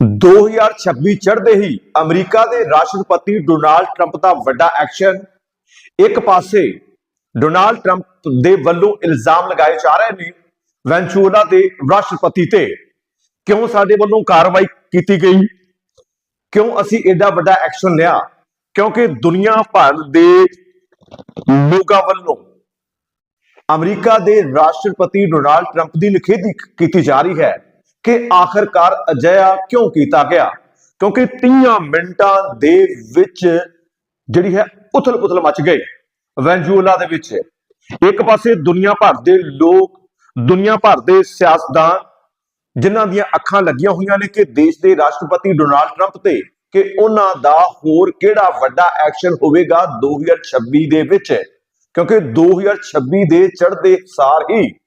2026 ਚੜ੍ਹਦੇ ਹੀ ਅਮਰੀਕਾ ਦੇ ਰਾਸ਼ਟਰਪਤੀ ਡੋਨਾਲਡ ਟਰੰਪ ਦਾ ਵੱਡਾ ਐਕਸ਼ਨ ਇੱਕ ਪਾਸੇ ਡੋਨਾਲਡ ਟਰੰਪ ਦੇ ਵੱਲੋਂ ਇਲਜ਼ਾਮ ਲਗਾਏ ਜਾ ਰਹੇ ਨੇ ਵੈਨਚੂਲਾ ਦੇ ਰਾਸ਼ਟਰਪਤੀ ਤੇ। ਕਿਉਂ ਸਾਡੇ ਵੱਲੋਂ ਕਾਰਵਾਈ ਕੀਤੀ ਗਈ? ਕਿਉਂ ਅਸੀਂ ਐਡਾ ਵੱਡਾ ਐਕਸ਼ਨ ਲਿਆ? ਕਿਉਂਕਿ ਦੁਨੀਆ ਭਰ ਦੇ ਲੋਕਾਂ ਵੱਲੋਂ ਅਮਰੀਕਾ ਦੇ ਰਾਸ਼ਟਰਪਤੀ ਡੋਨਾਲਡ ਟਰੰਪ ਦੀ ਨਿਖੇਧੀ ਕੀਤੀ ਜਾ ਰਹੀ ਹੈ। ਕਿ ਆਖਰਕਾਰ ਅਜਿਹਾ ਕਿਉਂ ਕੀਤਾ ਗਿਆ? ਕਿਉਂਕਿ 30 ਮਿੰਟਾਂ ਦੇ ਵਿੱਚ ਜਿਹੜੀ ਹੈ ਉਥਲ-ਪੁਥਲ ਮਚ ਗਈ ਵੈਨਜ਼ੂਲਾ ਦੇ ਵਿੱਚ। ਇੱਕ ਪਾਸੇ ਦੁਨੀਆ ਭਰ ਦੇ ਲੋਕ, ਦੁਨੀਆ ਭਰ ਦੇ ਸਿਆਸਤਦਾਨ, ਜਿਨ੍ਹਾਂ ਦੀਆਂ ਅੱਖਾਂ ਲੱਗੀਆਂ ਹੋਈਆਂ ਨੇ ਕਿ ਦੇਸ਼ ਦੇ ਰਾਸ਼ਟਰਪਤੀ ਡੋਨਾਲਡ ਟਰੰਪ ਤੇ ਕਿ ਉਹਨਾਂ ਦਾ ਹੋਰ ਕਿਹੜਾ ਵੱਡਾ ਐਕਸ਼ਨ ਹੋਵੇਗਾ 2026 ਦੇ ਵਿੱਚ? ਕਿਉਂਕਿ 2026 ਦੇ ਚੜ੍ਹਦੇ ਸਾਰ ਹੀ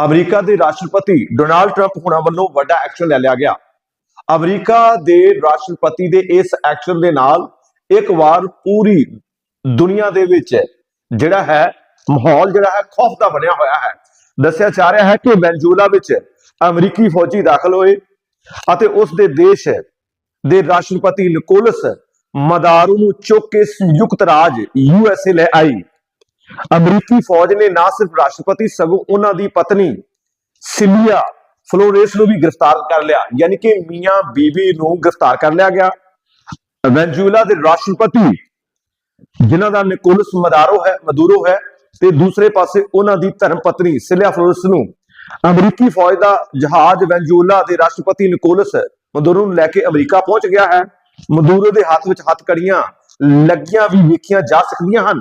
ਅਮਰੀਕਾ ਦੇ ਰਾਸ਼ਟਰਪਤੀ ਡੋਨਾਲਡ ਟਰੰਪ ਹੁਣਾਂ ਵੱਲੋਂ ਵੱਡਾ ਐਕਸ਼ਨ ਲੈ ਲਿਆ ਗਿਆ। ਅਮਰੀਕਾ ਦੇ ਰਾਸ਼ਟਰਪਤੀ ਦੇ ਇਸ ਐਕਸ਼ਨ ਦੇ ਨਾਲ ਇੱਕ ਵਾਰ ਪੂਰੀ ਦੁਨੀਆ ਦੇ ਵਿੱਚ ਜਿਹੜਾ ਹੈ, ਮਾਹੌਲ ਜਿਹੜਾ ਹੈ, ਖੌਫ ਦਾ ਬਣਿਆ ਹੋਇਆ ਹੈ। ਦੱਸਿਆ ਜਾ ਰਿਹਾ ਹੈ ਕਿ ਵੈਨਜ਼ੂਲਾ ਵਿੱਚ ਅਮਰੀਕੀ ਫੌਜੀ ਦਾਖਲ ਹੋਏ ਅਤੇ ਉਸ ਦੇ ਦੇਸ਼ ਦੇ ਰਾਸ਼ਟਰਪਤੀ ਨਿਕੋਲਸ ਮਦਾਰੂ ਨੂੰ ਚੁੱਕ ਕੇ ਸੰਯੁਕਤ ਰਾਜ ਯੂਐਸਏ ਲੈ ਆਈ। ਅਮਰੀਕੀ ਫੌਜ ਨੇ ਨਾ ਸਿਰਫ ਰਾਸ਼ਟਰਪਤੀ, ਸਗੋਂ ਉਹਨਾਂ ਦੀ ਪਤਨੀ ਸਿਲੀਆ ਫਲੋਰੇਸ ਨੂੰ ਵੀ ਗ੍ਰਿਫਤਾਰ ਕਰ ਲਿਆ। ਯਾਨੀ ਕਿ ਮੀਆਂ ਬੀਬੀ ਨੂੰ ਗ੍ਰਿਫਤਾਰ ਕਰ ਲਿਆ ਗਿਆ। ਵੈਨਜ਼ੂਲਾ ਦੇ ਰਾਸ਼ਟਰਪਤੀ, ਜਿਨ੍ਹਾਂ ਦਾ ਨਿਕੋਲਸ ਮਦਾਰੋ ਹੈ, ਮਦੂਰੋ ਹੈ, ਤੇ ਦੂਸਰੇ ਪਾਸੇ ਉਹਨਾਂ ਦੀ ਧਰਮ ਪਤਨੀ ਸਿਲੀਆ ਫਲੋਰੇਸ ਨੂੰ। ਅਮਰੀਕੀ ਫੌਜ ਦਾ ਜਹਾਜ਼ ਵੈਨਜ਼ੂਲਾ ਦੇ ਰਾਸ਼ਟਰਪਤੀ ਨਿਕੋਲਸ ਮਦੂਰੋ ਨੂੰ ਲੈ ਕੇ ਅਮਰੀਕਾ ਪਹੁੰਚ ਗਿਆ ਹੈ। ਮਦੂਰੋ ਦੇ ਹੱਥ ਵਿੱਚ ਹੱਥਕੜੀਆਂ ਲੱਗੀਆਂ ਵੀ ਵੇਖੀਆਂ ਜਾ ਸਕਦੀਆਂ ਹਨ।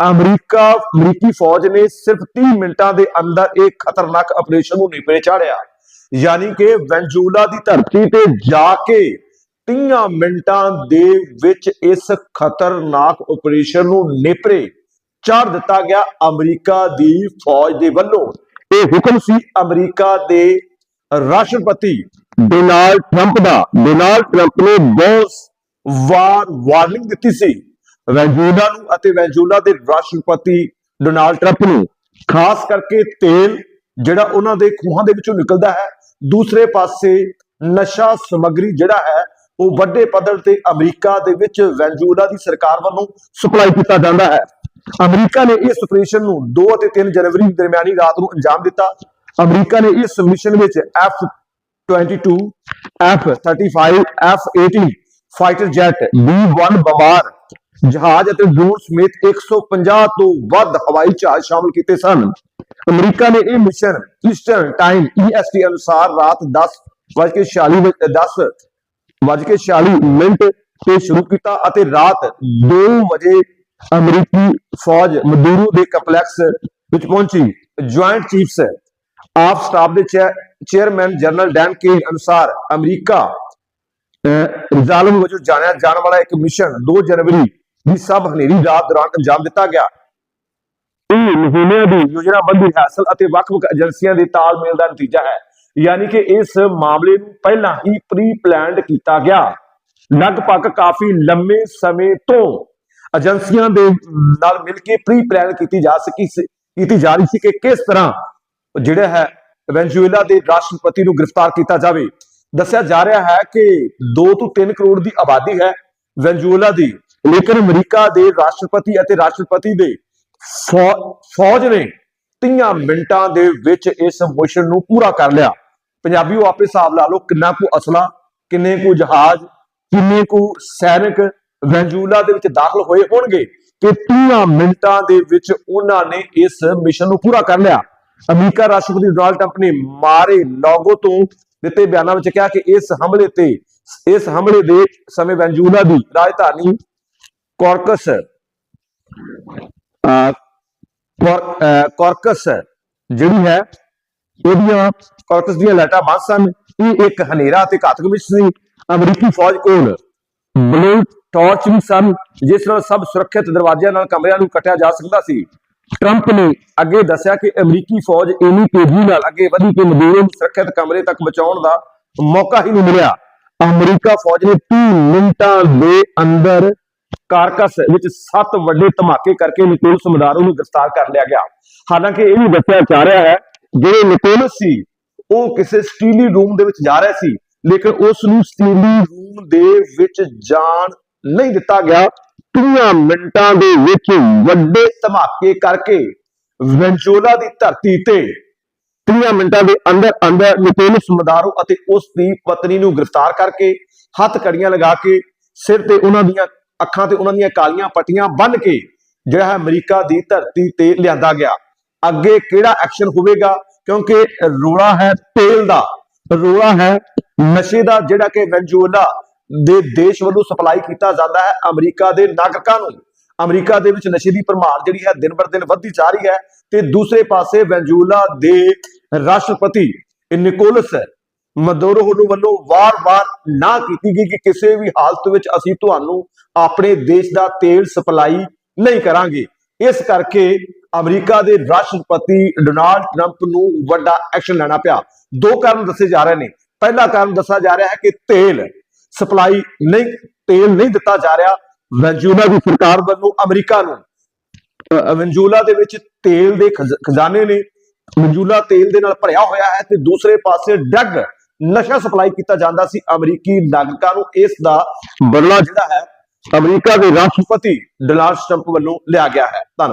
ਅਮਰੀਕਾ, ਅਮਰੀਕੀ ਫੌਜ ਨੇ ਸਿਰਫ 30 ਮਿੰਟਾਂ ਦੇ ਅੰਦਰ ਇਹ ਖਤਰਨਾਕ ਆਪਰੇਸ਼ਨ ਨੂੰ ਨਿਪਰੇ ਚਾੜਿਆ। ਯਾਨੀ ਕਿ ਵੈਨਜ਼ੂਲਾ ਦੀ ਧਰਤੀ ਤੇ ਜਾ ਕੇ 30 ਮਿੰਟਾਂ ਦੇ ਵਿੱਚ ਇਸ ਖਤਰਨਾਕ ਆਪਰੇਸ਼ਨ ਨੂੰ ਨਿਪਰੇ ਚਾੜ ਦਿੱਤਾ ਗਿਆ ਅਮਰੀਕਾ ਦੀ ਫੌਜ ਦੇ ਵੱਲੋਂ। ਇਹ ਹੁਕਮ ਸੀ ਅਮਰੀਕਾ ਦੇ ਰਾਸ਼ਟਰਪਤੀ ਡੋਨਾਲਡ ਟਰੰਪ ਦਾ। ਡੋਨਾਲਡ ਟਰੰਪ ਨੇ ਬਹੁਤ ਵਾਰ ਵਾਰਨਿੰਗ ਦਿੱਤੀ ਸੀ। ਵੈਨਜ਼ੂਲਾ ਨੂੰ ਅਤੇ ਵੈਨਜ਼ੂਲਾ ਦੇ ਰਾਸ਼ਟਰਪਤੀ ਡੋਨਾਲਡ ਟਰੰਪ ਨੂੰ, ਖਾਸ ਕਰਕੇ ਤੇਲ ਜਿਹੜਾ ਉਹਨਾਂ ਦੇ ਖੂਹਾਂ ਦੇ ਵਿੱਚੋਂ ਨਿਕਲਦਾ ਹੈ। ਦੂਸਰੇ ਪਾਸੇ ਨਸ਼ਾ ਸਮੱਗਰੀ ਜਿਹੜਾ ਹੈ, ਉਹ ਵੱਡੇ ਪੱਧਰ ਤੇ ਅਮਰੀਕਾ ਦੇ ਵਿੱਚ ਵੈਨਜ਼ੂਲਾ ਦੀ ਸਰਕਾਰ ਵੱਲੋਂ ਸਪਲਾਈ ਕੀਤਾ ਜਾਂਦਾ ਹੈ। ਅਮਰੀਕਾ ਨੇ ਇਸ ਆਪਰੇਸ਼ਨ ਨੂੰ 2 ਅਤੇ 3 ਜਨਵਰੀ ਦੀ ਦਰਮਿਆਨੀ ਰਾਤ ਨੂੰ ਅੰਜਾਮ ਦਿੱਤਾ। ਅਮਰੀਕਾ ਨੇ ਇਸ ਮਿਸ਼ਨ ਵਿੱਚ F-22 F-35 F-18 fighter jet B-1 ਬੰਬਾਰ ਜਹਾਜ਼ ਅਤੇ ਡਰੋਨ ਸਮੇਤ 150 ਤੋਂ ਵੱਧ ਹਵਾਈ ਜਹਾਜ਼ ਸ਼ਾਮਲ ਕੀਤੇ ਸਨ। ਅਮਰੀਕਾ ਨੇ ਇਹ ਮਿਸ਼ਨ ਈਸਟਰਨ ਟਾਈਮ EST ਅਨੁਸਾਰ ਰਾਤ 10:46 ਵਜੇ 10 ਵੱਜ ਕੇ 46 ਮਿੰਟ ਤੇ ਸ਼ੁਰੂ ਕੀਤਾ ਅਤੇ ਰਾਤ 2 ਵਜੇ ਅਮਰੀਕੀ ਫੌਜ ਮਦੂਰੂ ਦੇ ਕੰਪਲੈਕਸ ਵਿੱਚ ਪਹੁੰਚੀ। ਜੁਆਇੰਟ ਚੀਫਸ ਆਫ ਸਟਾਫ ਦੇ ਚੇਅਰਮੈਨ ਜਨਰਲ ਡੈਨ ਕੇ ਅਨੁਸਾਰ ਅਮਰੀਕਾ ਰਿਜ਼ਾਲਮ ਵਜੋਂ ਜਾਣਿਆ, ਜਾਣ ਵਾਲਾ ਇੱਕ ਮਿਸ਼ਨ 2 ਜਨਵਰੀ ਦੀ ਸਭ ਹਨੇਰੀ ਰਾਤ ਦੌਰਾਨ ਅੰਜਾਮ ਦਿੱਤਾ ਗਿਆ। ਇਹ ਮਹੀਨਿਆਂ ਦੀ ਯੋਜਨਾਬੰਦੀ ਹਾਸਲ ਅਤੇ ਵੱਖ-ਵੱਖ ਏਜੰਸੀਆਂ ਦੇ ਤਾਲਮੇਲ ਦਾ ਨਤੀਜਾ ਹੈ। ਯਾਨੀ ਕਿ ਇਸ ਮਾਮਲੇ ਨੂੰ ਪਹਿਲਾਂ ਹੀ ਪ੍ਰੀ ਪਲਾਨਡ ਕੀਤਾ ਗਿਆ। ਲਗਭਗ ਕਾਫੀ ਲੰਮੇ ਸਮੇਂ ਤੋਂ ਏਜੰਸੀਆਂ ਦੇ ਨਾਲ ਮਿਲ ਕੇ ਪ੍ਰੀ ਪਲਾਨ ਕੀਤੀ ਜਾ ਸਕੀ ਕੀਤੀ ਜਾ ਰਹੀ ਸੀ ਕਿ ਕਿਸ ਤਰ੍ਹਾਂ ਜਿਹੜਾ ਹੈ ਵੈਨਜ਼ੂਏਲਾ ਦੇ ਰਾਸ਼ਟਰਪਤੀ ਨੂੰ ਗ੍ਰਿਫਤਾਰ ਕੀਤਾ ਜਾਵੇ। ਦੱਸਿਆ ਜਾ ਰਿਹਾ ਹੈ ਕਿ 2 ਤੋਂ 3 ਕਰੋੜ ਦੀ ਆਬਾਦੀ ਹੈ ਵੈਨਜ਼ੂਏਲਾ ਦੀ। ਲੇਕਿਨ ਅਮਰੀਕਾ ਦੇ ਰਾਸ਼ਟਰਪਤੀ ਅਤੇ ਰਾਸ਼ਟਰਪਤੀ ਦੇ ਫੌ- ਫੌਜ ਨੇ 30 ਮਿੰਟਾਂ ਦੇ ਵਿੱਚ ਇਸ ਮਿਸ਼ਨ ਨੂੰ ਪੂਰਾ ਕਰ ਲਿਆ। ਪੰਜਾਬੀਓ ਆਪੇ ਹਿਸਾਬ ਲਾ ਲਓ ਕਿੰਨਾ ਕੁ ਅਸਲਾ, ਕਿੰਨੇ ਕੁ ਜਹਾਜ਼, ਕਿੰਨੇ ਕੁ ਸੈਨਿਕ ਵੈਨਜ਼ੂਲਾ ਦੇ ਵਿੱਚ ਦਾਖਲ ਹੋਏ ਹੋਣਗੇ ਕਿ 30 ਮਿੰਟਾਂ ਦੇ ਵਿੱਚ ਉਹਨਾਂ ਨੇ ਇਸ ਮਿਸ਼ਨ ਨੂੰ ਪੂਰਾ ਕਰ ਲਿਆ। ਅਮਰੀਕਾ ਰਾਸ਼ਟਰਪਤੀ ਡੋਨਾਲਡ ਟਰੰਪ ਨੇ ਮਾਰੇ ਲੋਗੋ ਤੋਂ ਦਿੱਤੇ ਬਿਆਨਾਂ ਵਿੱਚ ਕਿਹਾ ਕਿ ਇਸ ਹਮਲੇ ਤੇ, ਇਸ ਹਮਲੇ ਦੇ ਸਮੇਂ ਵੈਨਜ਼ੂਲਾ ਦੀ ਰਾਜਧਾਨੀ ਕੋਰਕਸ ਅਹ, ਜਿਹੜੀ ਹੈ ਉਹਦੀਆਂ ਕੋਰਕਸ ਦੀਆਂ ਲਾਈਟਾਂ ਬੰਦ ਸਨ। ਇਹ ਇੱਕ ਹਨੇਰਾ ਤੇ ਘਾਤਕ ਮਿਸ਼ਨ ਸੀ। ਅਮਰੀਕੀ ਫੌਜ ਕੋਲ ਬਲੂ ਟਾਰਚ ਵੀ ਸਨ ਜਿਸ ਨਾਲ ਸਭ ਸੁਰੱਖਿਅਤ ਦਰਵਾਜ਼ਿਆਂ ਨਾਲ ਕਮਰਿਆਂ ਨੂੰ ਕੱਟਿਆ ਜਾ ਸਕਦਾ ਸੀ। ਟਰੰਪ ਨੇ ਅੱਗੇ ਦੱਸਿਆ ਕਿ ਅਮਰੀਕੀ ਫੌਜ ਇੰਨੀ ਤੇਜ਼ੀ ਨਾਲ ਅੱਗੇ ਵਧੀ ਕਿ ਮਦੂਰੋ ਨੂੰ ਸੁਰੱਖਿਅਤ ਕਮਰੇ ਤੱਕ ਪਹੁੰਚਾਉਣ ਦਾ ਮੌਕਾ ਹੀ ਨਹੀਂ ਮਿਲਿਆ। ਅਮਰੀਕਾ ਫੌਜ ਨੇ 30 ਮਿੰਟਾਂ ਦੇ ਅੰਦਰ ਕਾਰਕਸ ਵਿੱਚ ਸੱਤ ਵੱਡੇ ਧਮਾਕੇ ਕਰਕੇ ਨਿਕੋਲਸ ਮਦਾਰੋ ਨੂੰ ਗ੍ਰਿਫਤਾਰ ਕਰ ਲਿਆ ਗਿਆ। ਹਾਲਾਂਕਿ ਇਹ ਵੀ ਦੱਸਿਆ ਜਾ ਰਿਹਾ ਹੈ, ਜਿਹੜੇ ਨਿਕੋਲਸ ਸੀ, ਉਹ ਕਿਸੇ ਸਟੀਲੀ ਰੂਮ ਦੇ ਵਿੱਚ ਜਾ ਰਿਹਾ ਸੀ, ਲੇਕਿਨ ਉਸ ਨੂੰ ਸਟੀਲੀ ਰੂਮ ਦੇ ਵਿੱਚ ਜਾਣ ਨਹੀਂ ਦਿੱਤਾ ਗਿਆ। 30 ਮਿੰਟਾਂ ਦੇ ਵਿੱਚ ਵੱਡੇ ਧਮਾਕੇ ਕਰਕੇ ਵੈਂਚੂਲਾ ਦੀ ਧਰਤੀ ਤੇ 30 ਮਿੰਟਾਂ ਦੇ ਅੰਦਰ ਅੰਦਰ ਨਿਕੋਲਸ ਮਦਾਰੋ ਅਤੇ ਉਸ ਦੀ ਪਤਨੀ ਨੂੰ ਗ੍ਰਿਫਤਾਰ ਕਰਕੇ ਹੱਥ ਕੜੀਆਂ ਲਗਾ ਕੇ ਸਿਰ ਤੇ ਉਹਨਾਂ ਦੀਆਂ ਅੱਖਾਂ ਤੇ ਉਹਨਾਂ ਦੀਆਂ ਕਾਲੀਆਂ ਪੱਟੀਆਂ ਬੰਨ ਕੇ ਜਿਹੜਾ ਹੈ ਅਮਰੀਕਾ ਦੀ ਧਰਤੀ ਤੇ ਲਿਆਂਦਾ ਗਿਆ। ਅੱਗੇ ਕਿਹੜਾ ਐਕਸ਼ਨ ਹੋਵੇਗਾ? ਕਿਉਂਕਿ ਰੋਲਾ ਹੈ ਤੇਲ ਦਾ। ਰੋਲਾ ਹੈ ਨਸ਼ੇ ਦਾ, ਜਿਹੜਾ ਕਿ ਵੈਨਜੂਲਾ ਦੇ ਦੇਸ਼ ਵੱਲੋਂ ਸਪਲਾਈ ਕੀਤਾ ਜਾਂਦਾ ਹੈ ਅਮਰੀਕਾ ਦੇ ਨਾਗਰਿਕਾਂ ਨੂੰ। ਅਮਰੀਕਾ ਦੇ ਵਿੱਚ ਨਸ਼ੇ ਦੀ ਭਰਮਾਰ ਜਿਹੜੀ ਹੈ ਦਿਨ ਬਰ ਦਿਨ ਵੱਧਦੀ ਜਾ ਰਹੀ ਹੈ ਤੇ ਦੂਸਰੇ ਪਾਸੇ ਵੈਂਜੂਲਾ ਦੇ ਰਾਸ਼ਟਰਪਤੀ ਨਿਕੋਲਸ ਮਦੋਰੋ ਨੂੰ ਵੱਲੋਂ ਵਾਰ-ਵਾਰ ਨਾ ਕੀਤੀ ਗਈ ਕਿ ਕਿਸੇ ਵੀ ਹਾਲਤ ਵਿੱਚ ਅਸੀਂ ਤੁਹਾਨੂੰ ਆਪਣੇ ਦੇਸ਼ ਦਾ ਤੇਲ ਸਪਲਾਈ ਨਹੀਂ ਕਰਾਂਗੇ। ਇਸ ਕਰਕੇ ਅਮਰੀਕਾ ਦੇ ਰਾਸ਼ਟਰਪਤੀ ਡੋਨਾਲਡ ਟਰੰਪ ਨੂੰ ਵੱਡਾ ਐਕਸ਼ਨ ਲੈਣਾ ਪਿਆ। ਦੋ ਕਾਰਨ ਦੱਸੇ ਜਾ ਰਹੇ ਨੇ। ਪਹਿਲਾ ਕਾਰਨ ਦੱਸਿਆ ਜਾ ਰਿਹਾ ਹੈ ਕਿ ਤੇਲ ਸਪਲਾਈ ਨਹੀਂ ਤੇਲ ਨਹੀਂ ਦਿੱਤਾ ਜਾ ਰਿਹਾ। ਵੈਂਜੂਲਾ ਦੀ ਸਰਕਾਰ ਵੱਲੋਂ ਅਮਰੀਕਾ ਨੂੰ ਅ, ਵੈਂਜੂਲਾ ਦੇ ਵਿੱਚ ਤੇਲ ਦੇ ਖਜ਼- ਖਜ਼ਾਨੇ ਨੇ। ਵੈਂਜੂਲਾ ਤੇਲ ਦੇ ਨਾਲ ਭਰਿਆ ਹੋਇਆ ਹੈ ਤੇ ਦੂਸਰੇ ਪਾਸੇ ਡਰੱਗ ਨਸ਼ਾ ਸਪਲਾਈ ਕੀਤਾ ਜਾਂਦਾ ਸੀ ਅਮਰੀਕੀ ਨਾਗਰਿਕਾਂ ਨੂੰ, ਇਸ ਦਾ ਬਦਲਾ ਜਿਹੜਾ ਹੈ, ਅਮਰੀਕਾ ਦੇ ਰਾਸ਼ਟਰਪਤੀ ਡੋਨਾਲਡ ਟਰੰਪ ਵੱਲੋਂ ਲਿਆ ਗਿਆ ਹੈ। ਧੰਨਵਾਦ।